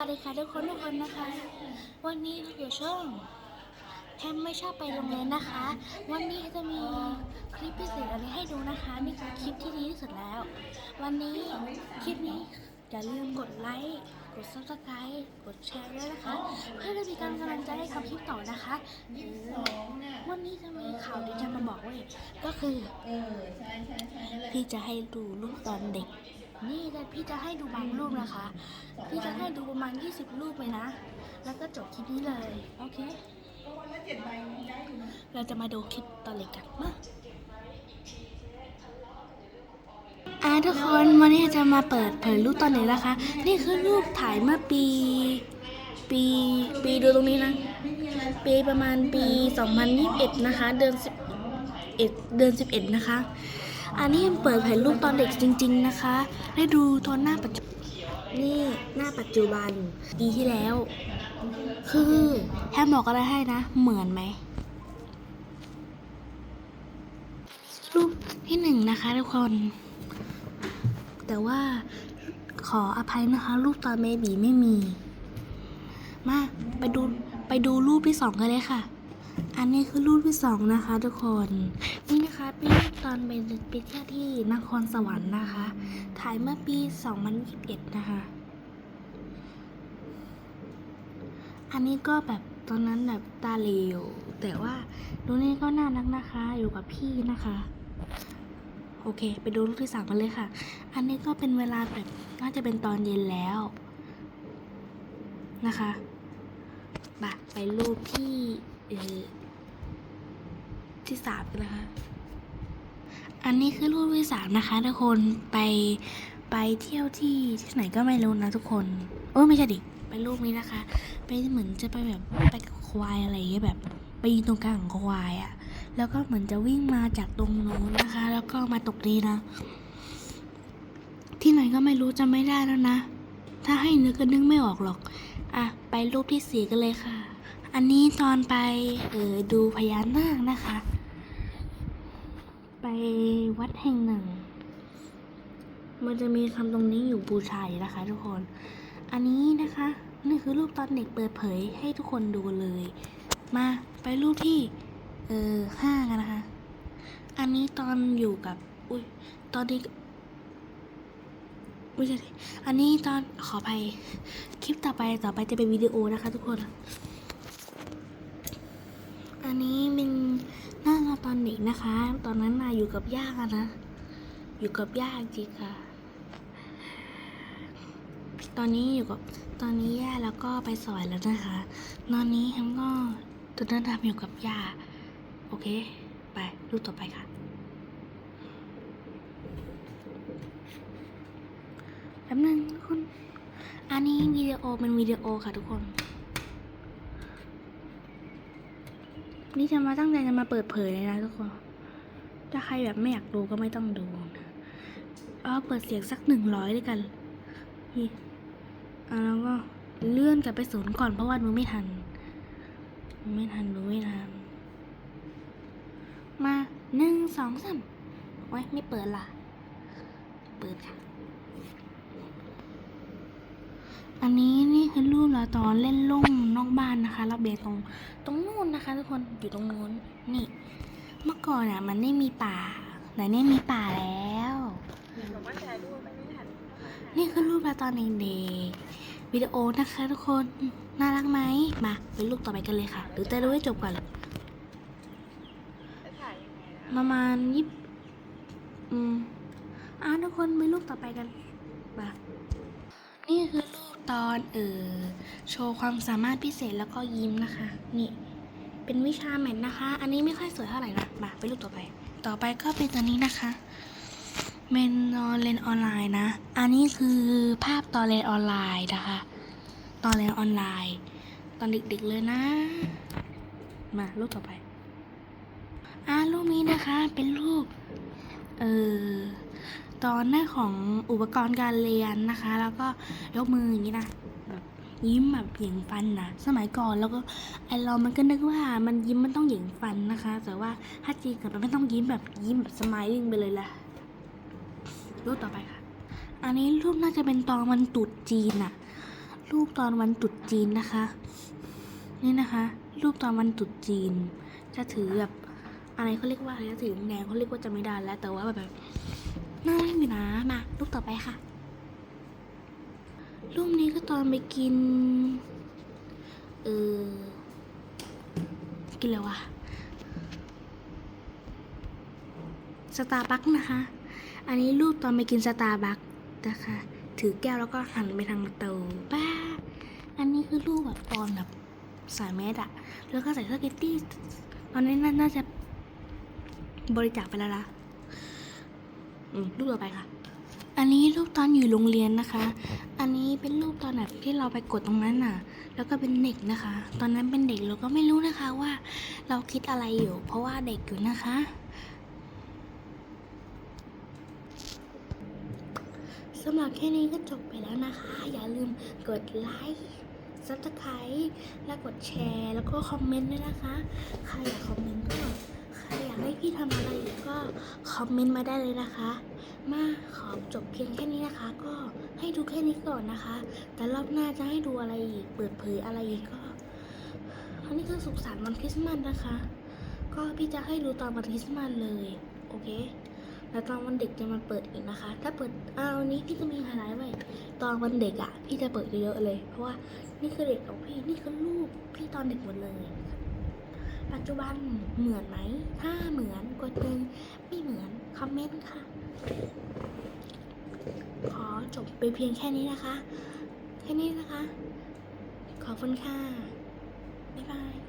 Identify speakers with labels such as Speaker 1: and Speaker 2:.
Speaker 1: สวัสดีค่ะทุกคนทุกคนนะคะ วันนี้เราอยู่ช่องแทมไม่ชอบไปโรงเรียนนะคะ วันนี้จะมีคลิปพิเศษอะไรให้ดูนะคะนี่คือคลิปที่ดีที่สุดแล้ว วันนี้คลิปนี้อย่าลืมกดไลค์กด subscribe กดแชร์ด้วยนะคะเพื่อจะมีกำลังใจให้กับคลิปต่อนะคะวันนี้จะมีข่าวที่จะมาบอกเว้ยก็คือ
Speaker 2: เออใช่ใช่ใช่นั่นแหละ
Speaker 1: พี่จะให้ดูรูปตอนเด็ก นี่แต่พี่จะให้ดูบางรูปนะคะ พี่จะให้ดูประมาณ 20 รูปเลยนะ แล้วก็จบคลิปนี้เลย โอเค
Speaker 2: ก็วันละเจ็ดใบ
Speaker 1: เราจะมาดูคลิปตอนเด็กกันมาอ่าทุกคนวันนี้จะมาเปิดเผยรูปตอนเด็กนะคะ นี่คือรูปถ่ายเมื่อปี ปีปีดูตรงนี้นะ ปีประมาณปี 2021 นะคะ เดือน11เดือน11 นะคะ อันนี้เปิดเผยรูปตอนเด็กจริง ๆนะคะ ได้ดูตอนหน้าปัจจุนี่หน้าปัจจุบันปีที่แล้ว คือแทมบอกอะไรให้นะ เหมือนไหมรูปที่หนึ่งนะคะทุกคน แต่ว่าขออภัยนะคะ รูปตอนเบบีไม่มี มาไปดูไปดูรูปที่สองกันเลยค่ะ อันนี้คือรูปที่สองนะคะ ทุกคนนี่ นะคะเป็นรูปตอนเป็นไปเที่ยวที่นครสวรรค์นะคะ ถ่ายเมื่อปี 2021 นะคะ อันนี้ก็แบบตอนนั้นแบบตาเหลวแต่ว่าดูนี่ก็น่ารักนะคะ อยู่กับพี่นะคะ โอเค ไปดูรูปที่สามกันเลยค่ะ อันนี้ก็เป็นเวลาแบบน่าจะเป็นตอนเย็นแล้วนะคะบะไปรูปที่ที่สามกันนะคะ อันนี้คือรูปที่สามนะคะทุกคนไปไปเที่ยวที่ที่ไหนก็ไม่รู้นะทุกคนโอ้ไม่ใช่ดิไปรูปนี้นะคะ ไปเหมือนจะไปแบบไปกับควายอะไรเงี้ยแบบไปยืนตรงกลางของควายอะ่ะ แล้วก็เหมือนจะวิ่งมาจากตรงโน้นนะคะ แล้วก็มาตกนี้นะ ที่ไหนก็ไม่รู้จะไม่ได้แล้วนะ ถ้าให้นึกก็นึกไม่ออกหรอกอะไปรูปที่สี่กันเลยค่ะ อันนี้ตอนไปเออดูพญานาคนะคะ ไปวัดแห่งหนึ่ง มันจะมีคำตรงนี้อยู่บูชายนะคะ ทุกคน อันนี้นะคะ นี่คือรูปตอนเด็กเปิดเผยให้ทุกคนดูเลย มาไปรูปที่เออห้ากันนะคะ อันนี้ตอนอยู่กับ อุ้ยตอนนี้ไม่ใช่ อันนี้ตอนขออภัย คลิปต่อไปต่อไปจะเป็นวิดีโอนะคะทุกคน อันนี้เป็นหน้าเราตอนเด็กนะคะ ตอนนั้นมาอยู่กับย่านะ อยู่กับย่าจริงค่ะ ตอนนี้อยู่กับตอนนี้ย่าแล้วก็ไปสอยแล้วนะคะ ตอนนี้แฮมก็ตุนเดินทางอยู่กับย่า โอเค ไปรูปต่อไปค่ะแป๊บนึงทุกคน อันนี้วิดีโอเป็นวิดีโอค่ะทุกคน นี่จะมาตั้งใจจะมาเปิดเผยเลยนะทุกคน ถ้าใครแบบไม่อยากดูก็ไม่ต้องดูนะเอาเปิดเสียงสักหนึ่งร้อยด้วยกันนี่อะแล้วก็เลื่อนกลับไปศูนย์ก่อนเพราะว่าดูไม่ทัน ไม่ทันดูไม่ทัน มาหนึ่งสองสามโอ้ยไม่เปิดล่ะ เปิดค่ะ อันนี้นี่คือรูปเราตอนเล่นล่มนอกบ้านนะคะระเบียงตรงตรงนู้นนะคะ ทุกคนอยู่ตรงนู้นนี่ เมื่อก่อนอะ มันไม่มีป่าแต่นี่มีป่าแล้ว นี่คือรูปเราตอนเด็กๆวิดีโอนะคะทุกคนน่ารักไหมมาเป็นรูปต่อไปกันเลยค่ะ หรือจะดูให้จบก่อนประมาณยี่สิบอืมอะทุกคนไปรูปต่อไปกันมานี่คือรูป ตอนเออโชว์ความสามารถพิเศษแล้วก็ยิ้มนะคะ นี่เป็นวิชาแมทนะคะ อันนี้ไม่ค่อยสวยเท่าไหร่นะมาไปรูปต่อไป ต่อไปก็เป็นตัวนี้นะคะเป็นตอนเรียนออนไลน์นะ อันนี้คือภาพตอนเรียนออนไลน์นะคะ ตอนเรียนออนไลน์ ตอนเด็กๆเลยนะ มารูปต่อไปอ่ารูปนี้นะคะเป็นรูปเออ ตอนหน้าของอุปกรณ์การเรียนนะคะ แล้วก็ยกมืออย่างนี้นะแบบยิ้มแบบเหยิงฟันนะสมัยก่อนแล้วก็ไอเรามันก็นึกว่ามันยิ้มมันต้องเหยิงฟันนะคะ แต่ว่าถ้าจริงกับมันไม่ต้องยิ้มแบบยิ้มแบบสมายลิงไปเลยแหละรูปต่อไปค่ะ อันนี้รูปน่าจะเป็นตอนมันตุดจีนอะรูปตอนวันตรุษจีนนะคะ นี่นะคะ รูปตอนวันตรุษจีน จะถือแบบอะไรเขาเรียกว่าอะไรถือแดงเขาเรียกว่าจะไม่ได้แล้ว แต่ว่าแบบ น่ารักอยู่นะมารูปต่อไปค่ะรูปนี้ก็ตอนไปกิน เออ กินอะไรวะสตาร์บัคนะคะ อันนี้รูปตอนไปกินสตาร์บัคนะคะ ถือแก้วแล้วก็หันไปทางประตูป้า อันนี้คือรูปแบบตอนแบบใส่แมสอะแล้วก็ใส่เสื้อกิตตี้ ตอนนี้น่าน่าจะบริจาคไปแล้วละ อืมรูปต่อไปค่ะ อันนี้รูปตอนอยู่โรงเรียนนะคะ อันนี้เป็นรูปตอนแบบที่เราไปกดตรงนั้นน่ะ แล้วก็เป็นเด็กนะคะ ตอนนั้นเป็นเด็กเราก็ไม่รู้นะคะว่า เราคิดอะไรอยู่ เพราะว่าเด็กอยู่นะคะ สำหรับแค่นี้ก็จบไปแล้วนะคะ อย่าลืมกดไลค์ซับสไครต์และกดแชร์ แล้วก็คอมเมนต์ด้วยนะคะ ใครอยากคอมเมนต์ก็ ใครอยากให้พี่ทำอะไรอีกก็คอมเมนต์มาได้เลยนะคะ มาขอจบเพียงแค่นี้นะคะ ก็ให้ดูแค่นี้ก่อนนะคะ แต่รอบหน้าจะให้ดูอะไรอีก เปิดเผยอะไรอีกก็อันนี้คือสุขสันต์วันคริสต์มาสนะคะ ก็พี่จะให้ดูตอนวันคริสต์มาสเลยโอเคแล้วตอนวันเด็กจะมาเปิดอีกนะคะ ถ้าเปิดเอาวันนี้พี่จะมีไฮไลท์ไว้ตอนวันเด็กอะ่ะ พี่จะเปิดเยอะๆเลย เพราะว่านี่คือเด็กของพี่ นี่คือรูปพี่ตอนเด็กหมดเลย ปัจจุบันเหมือนไหม ถ้าเหมือนกดหนึ่งไม่เหมือนคอมเมนต์ค่ะ ขอจบไปเพียงแค่นี้นะคะ แค่นี้นะคะ ขอบคุณค่ะ บ๊ายบาย